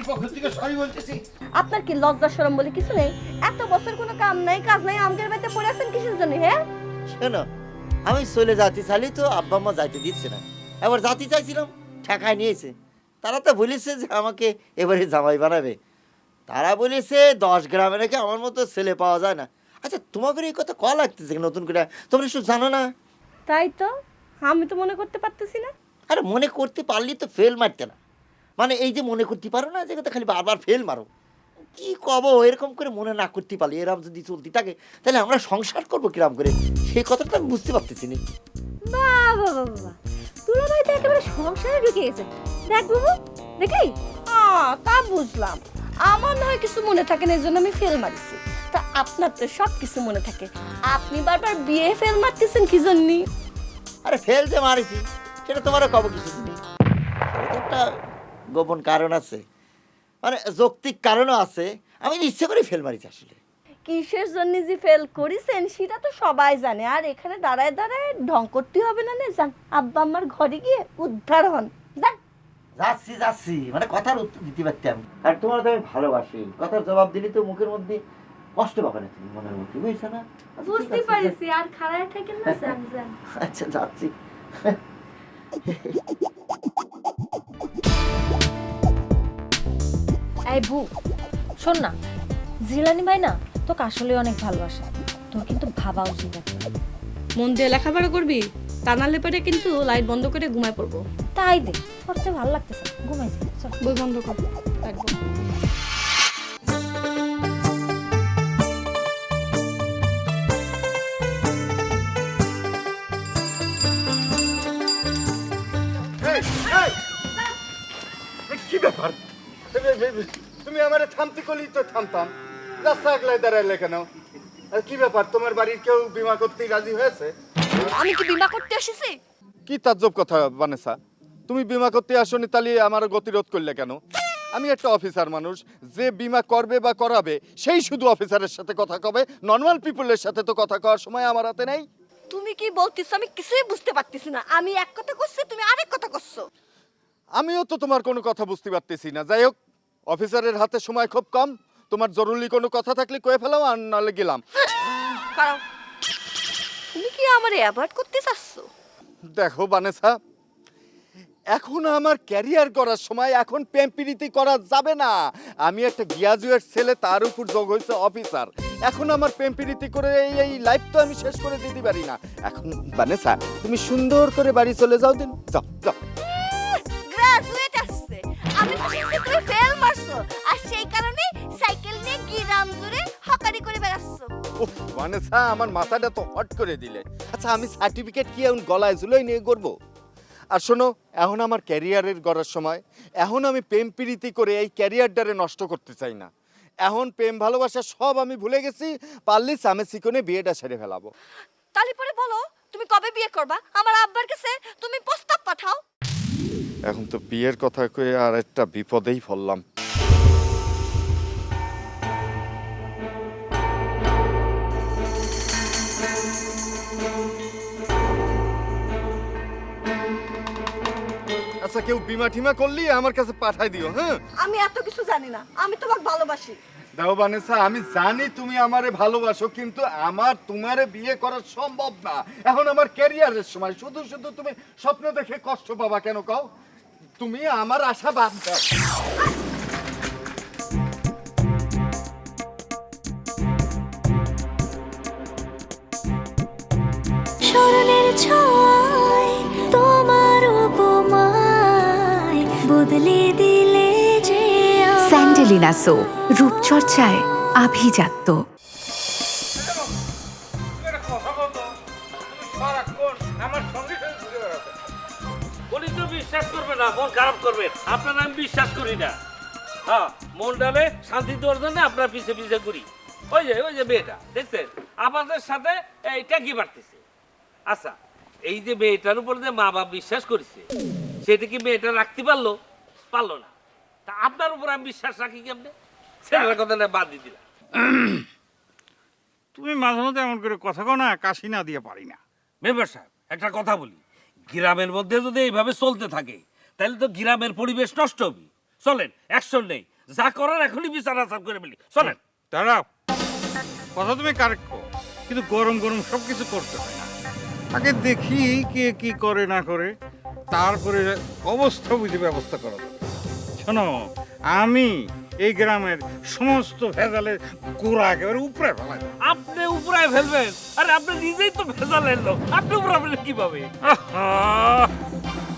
আমি পক্ষ থেকে সরি বলতেছি। আপনার কি লজ্জা শরম বলে কিছু নেই? এত বছর কোনো কাম নাই কাজ নাই আমগের বাড়িতে পড়ে আছেন কিসের জন্য হ্যাঁ? শোনো আমি চলে যাতে চাইলে তো আব্বা আম্মা যাইতে দিচ্ছে না। এবার যাতে চাইছিলাম ঠেকায় নিয়েছে। তারা তো বলেছে যে আমাকে এবারে জামাই বানাবে। তারা বলেছে দশ গ্রামে নাকি আমার মতো ছেলে পাওয়া যায় না। আচ্ছা তোমাকে এই কথা ক লাগতেছে নতুন করে? তোমরা একটু জানো না? তাই তো আমি তো মনে করতে পারতেছি না। আরে মনে করতে পারলি তো ফেল মারতে না। মানে এই যে মনে করতে পারো না যে কথা খালি বারবার ফেল মারো। কি কব এরকম করে মনে না করতে পারলি এরকম যদি চলতে থাকে তাহলে আমরা সংসার করব কিরম করে? সেই কথাটা আমি বুঝতে পারতেছি না। বাবা বাবা একেবারে সংসারে ঢুকে গেছে। দেখ বাবু দেখলি? আহ, তা বুঝলাম। আমার না হয় কিছু মনে থাকে না এই জন্য আমি ফেল মারছি। তা আপনার তো সব কিছু মনে থাকে। আপনি বারবার বিয়ে ফেল মারতেছেন কি জন্যে? আরে ফেল যে মারিছি সেটা তোমারও কব কিছু একটা গোপন কারণ আছে। মানে যৌক্তিক কারণও আছে। আমি ইচ্ছে করে ফেল মারিছি আসলে। কিসের জন্য যে ফেল করেছেন সেটা তো সবাই জানে। আর এখানে দাঁড়ায় দাঁড়ায় ঢং করতে হবে না নে? যান আব্বা আমার ঘরে গিয়ে উদ্ধার হন। যান যাচ্ছি যাচ্ছি। মানে কথার উত্তর দিতে পারতাম আর তোমার তো আমি ভালোবাসি। কথার জবাব দিলে তো মুখের মধ্যে কষ্ট পাবে না তুমি মনের মধ্যে বুঝছ না? আচ্ছা, বুঝতে পারছি। আর খাড়ায় থাকেন না যান যান। আচ্ছা যাচ্ছি। এই ভু শোন না। জিলানি ভাই না তোকে আসলে অনেক ভালোবাসে। তোর কিন্তু ভাবা উচিত। মন দিয়ে লেখাপড়া করবি? তা নাহলে পরে কিন্তু লাইট বন্ধ করে ঘুমায় পড়ব। তাই দে পড়তে ভালো লাগতেছে চল। বই বন্ধ কর রাখব। এই, এই! এ কি ব্যাপার? এ- এ- এ- তুমি আমার থামতে করলেই তো থামতাম। রাস্তা আগলায় দাঁড়ালে কেন? আর কি ব্যাপার তোমার বাড়ির কেউ বিমা করতে রাজি হয়েছে? আমি কি বিমা করতে এসেছি কি তাজ্জব কথা বানেসা? তুমি বিমা করতে আসনি তাহলে আমার গতিরোধ করলে কেন? আমি একটা অফিসার মানুষ যে বিমা করবে বা করাবে সেই শুধু অফিসারের সাথে কথা কবে নর্মাল পিপলের সাথে তো কথা কওয়ার সময় আমার হাতে নেই। তুমি কি বলতেছো? আমি কিছুই বুঝতে পারতেছি না। আমি এক কথা করছি তুমি আরেক কথা করছ আমিও তো তোমার কোনো কথা বুঝতে পারতেছি না। যাই হোক অফিসারের হাতে সময় খুব কম। তোমার জরুরি কোনো কথা থাকলে কয়ে ফেলাও আর নাহলে গেলাম। কারণ তুমি কি আমার অ্যাভয়েড করতে চাচ্ছো? দেখো বানেসা এখন আমার ক্যারিয়ার করার সময় এখন প্রেমপিরিতি করা যাবে না। আমি একটা গ্রাজুয়েট ছেলে তার উপর যোগ হয়েছে অফিসার। এখন আমার প্রেমপিরিতি করে এই এই লাইফ তো আমি শেষ করে দিতে পারি না। এখন বানেসা তুমি সুন্দর করে বাড়ি চলে যাও দিন। যাও যাও। গ্রাজুয়েট আসছে। আমি তো ফেল মারছো আর সেই কারণে সাইকেল নিয়ে গ্রাম জুড়ে হকারি করে বেড়াচ্ছো। উফ, বানেসা আমার মাথাটা তো হট করে দিলে। আচ্ছা আমি সার্টিফিকেট কি এখন গলায় ঝুলোই নিয়ে করব আর শোনো এখন আমার ক্যারিয়ারের গড়ার সময়। এখন আমি প্রেম প্রীতি করে এই ক্যারিয়ারটারে নষ্ট করতে চাই না। এখন প্রেম ভালোবাসা সব আমি ভুলে গেছি পারলে সামে সিকনে বিয়েটা সেরে ফেলাবো। তালি পরে বলো তুমি কবে বিয়ে করবা? আমার আব্বার কাছে তুমি প্রস্তাব পাঠাও। এখন তো বিয়ের কথা কয়ে আর একটা বিপদেই পড়লাম। আচ্ছা কেউ বিমা ঠিমা করলি আমার কাছে পাঠাই দিও হ্যাঁ? আমি এত কিছু জানি না। আমি তোমাকে ভালোবাসি। দাও বানেসা আমি জানি তুমি আমারে ভালোবাসো কিন্তু আমার তোমারে বিয়ে করা সম্ভব না। এখন আমার ক্যারিয়ারের সময় শুধু শুধু তুমি স্বপ্ন দেখে কষ্ট পাবা কেন কও? তুমি আমার আশা বাদ দাও। আমায়। স্যান্ডেলিনা সো রূপচর্চায় আভিজাত্য বিশ্বাস করবে না করবে আপনার আমি বিশ্বাস করি না মন শান্তি আপনার পিছে পিছে ওই যে ওই যে মেয়েটা সাথে এই যে মেয়েটার উপর মা বাপ বিশ্বাস করেছে সেটা কি মেয়েটা রাখতে পারল পারল না তা আপনার উপর আমি বিশ্বাস রাখি কেমনে? সেটার কথা না বাদ দিয়ে দিলাম। তুমি মাঝে মধ্যে এমন করে কথা কও না কাশি না দিয়ে পারি না। মেম্বার সাহেব একটা কথা বলি। গ্রামের মধ্যে যদি এইভাবে চলতে থাকে তাহলে তো গ্রামের পরিবেশ নষ্ট হবে। চলেন অ্যাকশন নেই। যা করার এখনই বিচার আচার করে ফেলি। চলেন। দাঁড়াও। কথা তুমি কারেক্ট কিন্তু গরম গরম সব কিছু করতে হয় না। আগে দেখি কে কি করে না করে তারপরে অবস্থা বুঝে ব্যবস্থা করা শোনো আমি এই গ্রামের সমস্ত ভেজালের গোড়া একেবারে উপরে ফেলা দেব। আপনি উপরায় ফেলবেন? আরে আপনি নিজেই তো ভেজালের লোক। আপনি উপরে উপরাবেন কীভাবে? আহা!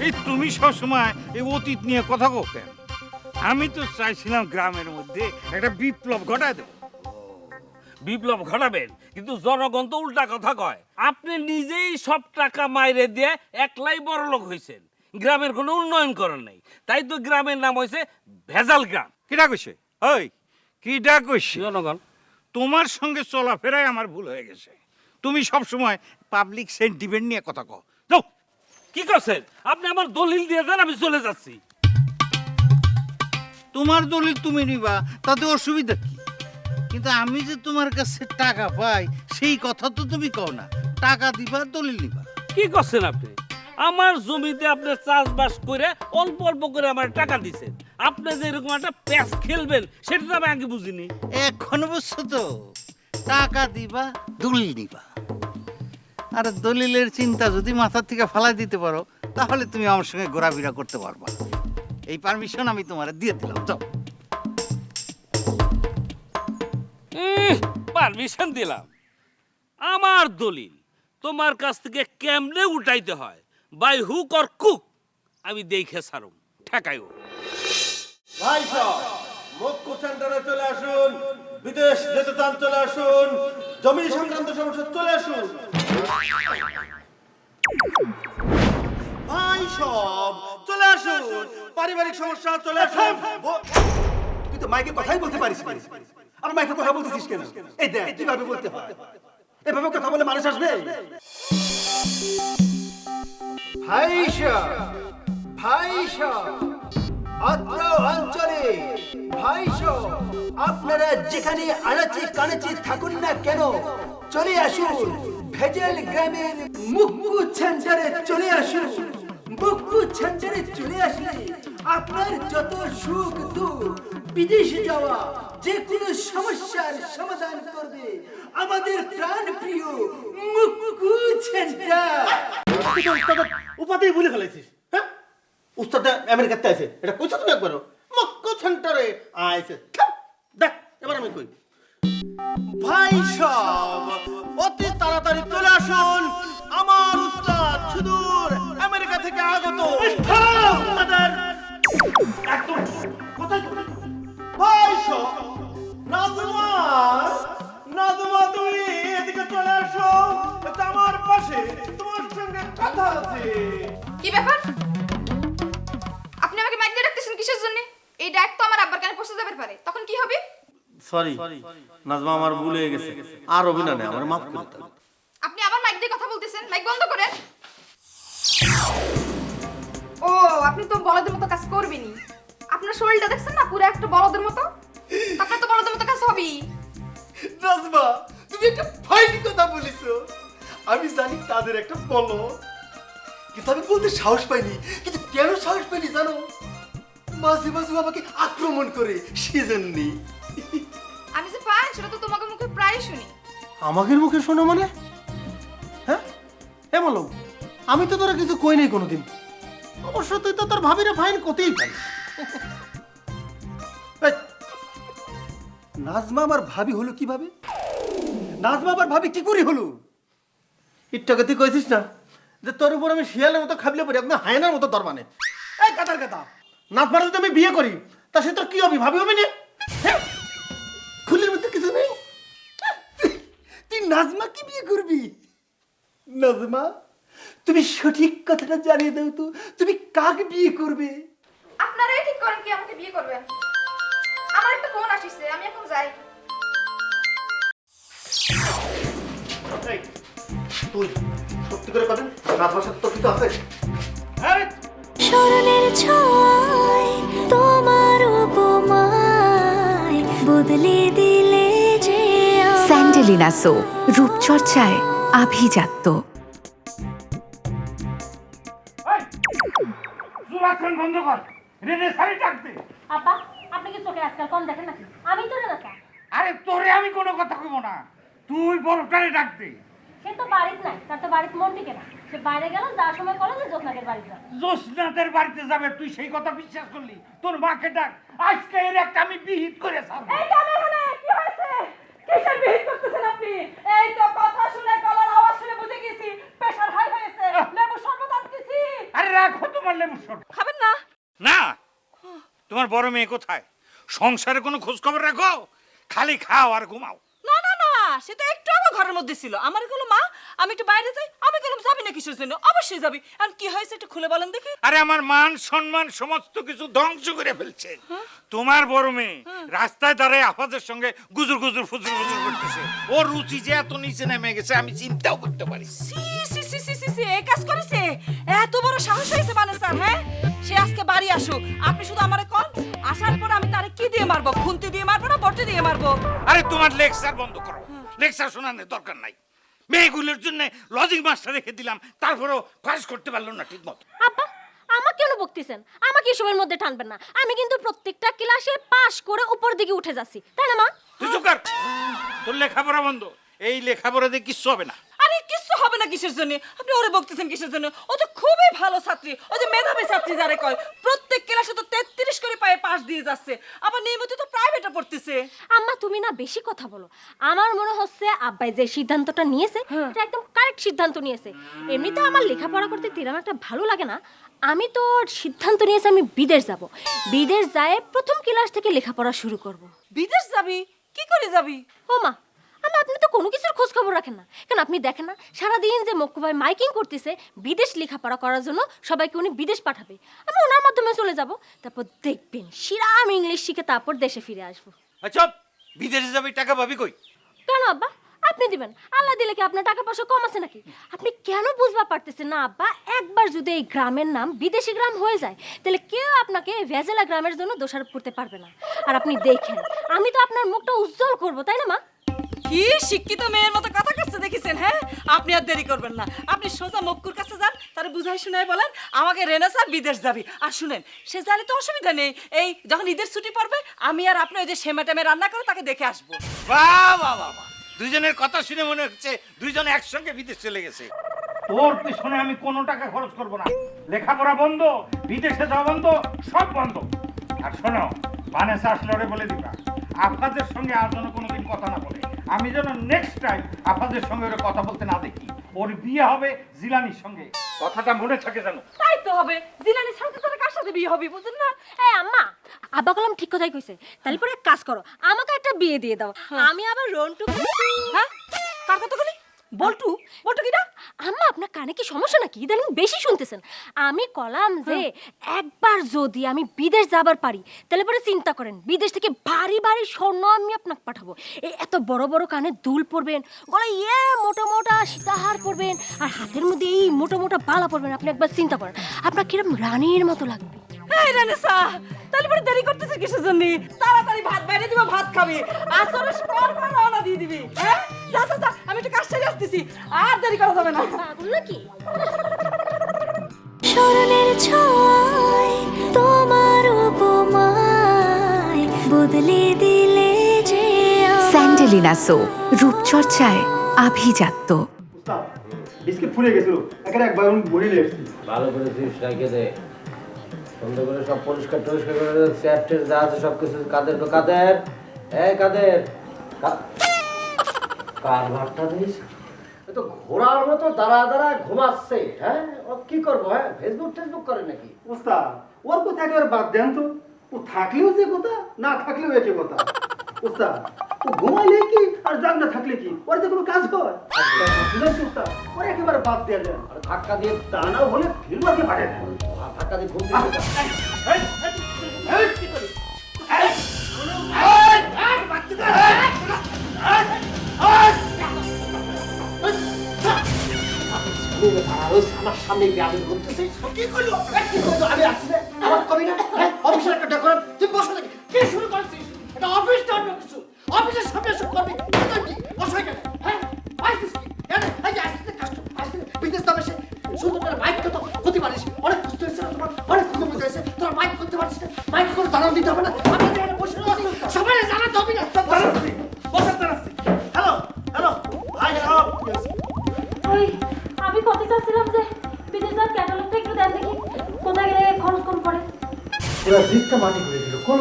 এই তুমি সবসময় এই অতীত নিয়ে কথা কো কেন? আমি তো চাইছিলাম গ্রামের মধ্যে একটা বিপ্লব ঘটায় দেবো। বিপ্লব ঘটাবেন কিন্তু জনগণ তো উল্টা কথা কয়। আপনি নিজেই সব টাকা মাইরে দিয়ে একলাই বড় লোক হয়েছেন গ্রামের কোনো উন্নয়ন করার নাই। তাই তো গ্রামের নাম হয়েছে ভেজাল গ্রাম। কিটা কইছে? ওই। কিটা কইছে? জনগণ তোমার সঙ্গে চলাফেরাই আমার ভুল হয়ে গেছে। তুমি সব সময় পাবলিক সেন্টিমেন্ট নিয়ে কথা কও। যাও। কি করছেন? আপনি আমার দলিল দিয়ে দেন আমি চলে যাচ্ছি। তোমার দলিল তুমি নিবা তাতে অসুবিধা কি? কিন্তু আমি যে তোমার কাছে টাকা পাই সেই কথা তো তুমি কও না। টাকা দিবা দলিল নিবা। কি করছেন আপনি? আমার জমিতে আপনি চাষবাস করে অল্প অল্প করে আমার টাকা দিছেন। আপনি যে এরকম একটা প্যাচ খেলবেন সেটা তো আমি আগে বুঝিনি। এখন বুঝছ তো? টাকা দিবা দলিল নিবা আর দলিলের চিন্তা যদি মাথার থেকে ফালাই দিতে পারো তাহলে তুমি আমার সঙ্গে ঘোরাফেরা করতে পারবা। এই পারমিশন আমি তোমার দিয়ে দিলাম যাও। পারমিশন দিলাম। আমার দলিল তোমার কাছ থেকে কেমনে উঠাইতে হয়? বাই হুক অর কুক আমি দেখে সারুম। ঠেকাইও ভাই সব মক্কু সেন্টারে চলে আসুন বিদেশ যেতে চান চলে আসুন জমি সংক্রান্ত সমস্যা চলে আসুন। ভাই সব চলে আসুন পারিবারিক সমস্যা চলে আসুন। তুই তো মাইকে কথাই বলতে পারিস না। আর মাইকে কথা বলতেছিস কেন? এই দেখ কীভাবে বলতে হয়? এভাবে কথা বলে মানুষ আসবে? ভাই সব ভাই সব অত্র অঞ্চলে ভাই সব আপনারা যেখানে আনাচে কানাচে থাকুন না কেন, চলে আসুন। ভেজাল গ্রামের মুক্কু সেন্টারে চলে আসুন। মুক্কু সেন্টারে চলে আসলে আপনার যত সুখ দুঃখ, বিদেশে যাওয়া যে কোনো সমস্যার সমাধান করবে আমাদের প্রাণ প্রিয় মুক্কু সেন্টার উপাধি ভুলে ফেলাইছিস হ্যাঁ? উস্তাদ আমেরিকাতে আছে এটা কইছ তুমি একবারও? মক্কো সেন্টারে আইছে। দেখ এবার আমি কই। ভাই সব অতি তাড়াতাড়ি চলে আসুন। আমার উস্তাদ সুদূর আমেরিকা থেকে আগত। উস্তাদের। একদম কি ব্যাপার? আপনি আমাকে মাইক দিয়ে ডাকতেছেন কিসের জন্য? এই ডাক তো আমার আব্বার কানে পৌঁছে যাবে পারে। তখন কি হবে? সরি নাজমা আমার ভুল হয়ে গেছে। আর অভিনয় নেই আমার মাফ করে দাও আপনি আবার মাইক দিয়ে কথা বলতেছেন? মাইক বন্ধ করেন। ও আপনি তো বলদের মতো কাজ করবেনই। আপনার শরীরটা দেখছেন না? পুরো একটা বলদের মতো? আপনার তো বলদের মতো কাজ হবেই। নাজমা তুমি একটা ফাইন কথা বলেছ। আমি জানি তাদের একটা বলো কিন্তু আমি বলতে সাহস পাইনি। কিন্তু কেন সাহস পাইনি জানো? মাঝে মাঝে আমাকে আক্রমণ করে সেজন্যই আমি যে পাই সেটা তো তোমাকে মুখে প্রায় শুনি। আমাদের মুখে শোনো মানে? হ্যাঁ? এ বলো আমি তো তোরা কিছু কই নাই কোনোদিন। অবশ্য তুই তো তোর ভাবিরে ফাইন করতেই পারিস। নাজমা আমার ভাবি হলো কীভাবে? নাজমা আমার ভাবি কি করে হলো? ইটটাকে তুই কইছিস না? যে তোর উপর আমি শিয়ালের মতো খাবলে পড়ি একদম হায়নার মতো দর মানে এই কাতার কাতা নাজমার যদি আমি বিয়ে করি তা সে তোর কি হবে ভাবি হবে না? হ্যাঁ? খুলির মধ্যে কিছু নেই? তুই নাজমা কি বিয়ে করবি? নাজমা তুমি সঠিক কথাটা জানিয়ে দাও তো তুমি কাকে বিয়ে করবে? আপনারাই ঠিক করেন কি আমাকে বিয়ে করবেন? আমার একটা ফোন আসিছে আমি এখন যাই। তুই সত্যি করে কথা নাজমার সাথে তোর কিছু আছে? স্মরণের ছয় তোমার উপমায় বদলে দিলে যে স্যান্ডেলিনা সো রূপচর্চায় আভিজাত্য। চুলাচন বন্ধ কর। রেনে সারি ডাকতে আপা আপনি কি চোখে আজকাল কম দেখেন নাকি? আমি তো আরে তোরে আমি কোনো কথা কইব না। তুই বড়টারে ডাকতে সে তো বাড়িতে নাই তার তো বাড়িতে মন টিকে না। সে বাইরে গেল যার সময় করে যে জোসনাকের বাড়ি যাবে। জোসনাদের বাড়িতে যাবে তুই সেই কথা বিশ্বাস করলি? তোর মাকে ডাক আজকে এর একটা আমি বিহিত করে ছাড়বো। কি হয়েছে? কিসের বিহিত করতেছেন আপনি? এই তো কথা শুনে গলার আওয়াজ শুনে বুঝে গেছি প্রেসার হাই হয়েছে লেবু শরবত আনতেছি। আরে রাখো তোমার লেবুর শরবত। খাবেন না। না তোমার বড় মেয়ে কোথায়? সংসারে কোনো খোঁজ খবর রাখো? খালি খাও আর ঘুমাও। না না না সে তো ঘরের মধ্যে ছিল। আমার বলল মা আমি একটু বাইরে যাই। আমি বললাম যাবি না কিসের জন্য? অবশ্যই যাবি। আর কি হয়েছে একটু খুলে বলেন দেখি। আরে আমার মান সম্মান সমস্ত কিছু ধ্বংস করে ফেলছে। তোমার বড় মেয়ে রাস্তায় দাঁড়ায় আফাজের সঙ্গে গুজুর গুজুর ফুজুর ফুজুর করতেছে। ওর রুচি যে এত নিচে নেমে গেছে আমি চিন্তাও করতে পারি সি সি সি সি সি সি এই কাজ করেছে? এত বড় সাহস হয়েছে মানে স্যার হ্যাঁ? সে আজকে বাড়ি আসুক। আপনি শুধু আমারে কল আসার পর আমি তারে কি দিয়ে মারবো? খুন্তি দিয়ে মারবো না বটি দিয়ে মারবো? আরে তোমার লেকচার বন্ধ করো। লেকচার শোনানোর দরকার নাই। মেয়েগুলোর জন্য লজিং মাস্টার রেখে দিলাম তারপরেও কাজ করতে পারল না ঠিক মতো আপা আমাকে কেন বকতেছেন? আমাকে এসবের মধ্যে টানবেন না। আমি কিন্তু প্রত্যেকটা ক্লাসে পাশ করে উপর দিকে উঠে যাচ্ছি। তাই না মা? তুই চুপ কর। তোর লেখাপড়া বন্ধ। এই লেখাপড়া দিয়ে কিচ্ছু হবে না। কিসের জন্য? আপনি ওরে বকতেছেন কিসের জন্য? ও তো খুবই ভালো ছাত্রী। ও যে মেধাবী ছাত্রী যারে কয়। প্রত্যেক ক্লাসে তো তেত্রিশ করে পায়ে পাশ দিয়ে যাচ্ছে। আবার নিয়মিত তো প্রাইভেটে পড়তেছে। আম্মা তুমি না বেশি কথা বলো। আমার মনে হচ্ছে আব্বাই যে সিদ্ধান্তটা নিয়েছে এটা একদম কারেক্ট সিদ্ধান্ত নিয়েছে। এমনিতে আমার লেখাপড়া করতে তেরাম একটা ভালো লাগে না। আমি তো সিদ্ধান্ত নিয়েছি আমি বিদেশ যাব। বিদেশ যায় প্রথম ক্লাস থেকে লেখাপড়া শুরু করব। বিদেশ যাবি? কি করে যাবি? ও মা আমি আপনি তো কোনো কিছুর খোঁজ খবর রাখেন না। কেন আপনি দেখেন না সারাদিন যে মক্কু ভাই মাইকিং করতেছে বিদেশ লেখাপড়া করার জন্য সবাইকে উনি বিদেশ পাঠাবে। আমি ওনার মাধ্যমে চলে যাব তারপর দেখবেন শিরাম ইংলিশ শিখে তারপর দেশে ফিরে আসব। আচ্ছা বিদেশে যাবি টাকা পাবি কই? কেন আব্বা? আপনি দিবেন। আল্লাহ দিলে কি আপনার টাকা পয়সা কম আছে নাকি? আপনি কেন বুঝবা পারতেছেন না আব্বা? একবার যদি এই গ্রামের নাম বিদেশি গ্রাম হয়ে যায় তাহলে কেউ আপনাকে ভেজেলা গ্রামের জন্য দোষারোপ করতে পারবে না। আর আপনি দেখেন আমি তো আপনার মুখটা উজ্জ্বল করব তাই না মা? কি শিক্ষিত মেয়ের মতো কথা কাছে দেখেছেন হ্যাঁ? আপনি আর দেরি করবেন না। আপনি সোজা মক্কুর কাছে যান তার বুঝাই শুনাই বলেন আমাকে রেনা স্যার বিদেশ যাবি। আর শুনেন সে জানে তো অসুবিধা নেই। এই যখন ঈদের ছুটি পড়বে আমি আর আপনি ওই যে সেমা টেমে রান্না করে তাকে দেখে আসব। বাহ বাহ বাহ। দুইজনের কথা শুনে মনে হচ্ছে দুইজন একসঙ্গে বিদেশ চলে গেছে। তোর পিছনে আমি কোনো টাকা খরচ করব না। লেখাপড়া বন্ধ বিদেশে যাওয়া বন্ধ সব বন্ধ। আর শোনো বানেসা আসলে বলে দিবা আফাজের সঙ্গে আর যেন কোনোদিন কথা না বলে। আমি যেন নেক্সট টাইম আপনাদের সঙ্গে ওরা কথা বলতে না দেখি। ওর বিয়ে হবে জিলানির সঙ্গে। কথাটা মনে থাকে যেন। তাই তো হবে। জিলানির সঙ্গে তোর কার সাথে বিয়ে হবে বুঝলেন না? এই আম্মা আব্বা কলম ঠিক কথাই কইছে। তাহলে পরে এক কাজ করো আমাকে একটা বিয়ে দিয়ে দাও। আমি আবার রন্টু হ্যাঁ? কার কথা বলি বল্টু বল্টু কিনা আম্মা আপনার কানে কি সমস্যা নাকি? ইদানিং বেশি শুনতেছেন। আমি কলাম যে একবার যদি আমি বিদেশ যাবার পারি তাহলে পরে চিন্তা করেন বিদেশ থেকে ভারী ভারী স্বর্ণ আমি আপনাকে পাঠাবো। এই এত বড় বড় কানে দুল পরবেন গলায় ইয়ে মোটা মোটা সীতাহার পরবেন আর হাতের মধ্যে এই মোটা মোটা বালা পরবেন আপনি একবার চিন্তা করেন। আপনার কিরম রানীর মতো লাগবে। এই রানেসা তাহলে পরে দেরি করতেছিস কিসের জন্য? তাড়াতাড়ি ভাত বাইরে দিব ভাত খাবি। আসরে পর পর রওনা দিয়ে দিবি হ্যাঁ? যা যা যা আমি একটু কাজ সেরে আসতেছি। আর দেরি করা যাবে না। পাগল নাকি? স্মরণের ছয় তোমার উপমায় বদলে দিলে যে। স্যান্ডেলিনা সো রূপচর্চায় আভিজাত্য। বিস্কিট ফুলে গেছিল। একেবারে আমি ভালো রাখে দে। সুন্দর করে সব পরিষ্কার টরিষ্কার করে চেয়ার টেয়ার যা আছে সব কিছু। কাদের তো কাদের? এই কাদের? কার ভাতটা দিস? তো ঘোড়ার মতো দাঁড়া দাঁড়া ঘুমাচ্ছে। হ্যাঁ? ও কি করব হ্যাঁ? ফেসবুক টেসবুক করে নাকি? উস্তাদ ওর কথা একেবারে বাদ দেন তো? ও থাকলেও যে কথা না থাকলেও একই কথা। উস্তাদ ও ঘুমাইলে কি আর জাগ না থাকলে কি? ওর যে কোনো কাজ হয়? বুঝলেন ওর একেবারে বাদ দেওয়া যায় আর ধাক্কা দিয়ে তা না হলে ফিল্মাকে পাঠিয়ে দেন। ধাক্কা দিয়ে ঘুম দিয়ে আমার সামনে ব্যায়াম করতেছে কি করল? কি করল? আমি আসছি আমার কবি না। অফিসের একটা ডেকোরেট। তুই বসে নাকি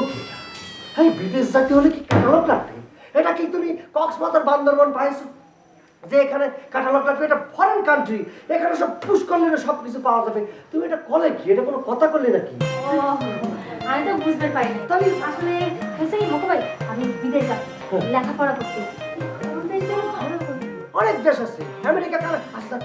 কি এটা? হ্যাঁ বিদেশ যাতে হলে কি কাটালক লাগবে? এটা কি তুমি কক্সবাজার বান্দরবন পাইছো? যে এখানে কাটালক লাগবে এটা ফরেন কান্ট্রি এখানে সব পুশ করলে না সব কিছু পাওয়া যাবে। তুমি এটা কলে কি? এটা কোনো কথা করলে নাকি? আমি তো বুঝতে পারিনি। তাহলে আসলে কি ভাই? আমি বিদেশ যাচ্ছি লেখাপড়া করতে আমাদের জন্য ভালো করে। অনেক দেশ আছে। আমেরিকা কালে আসতে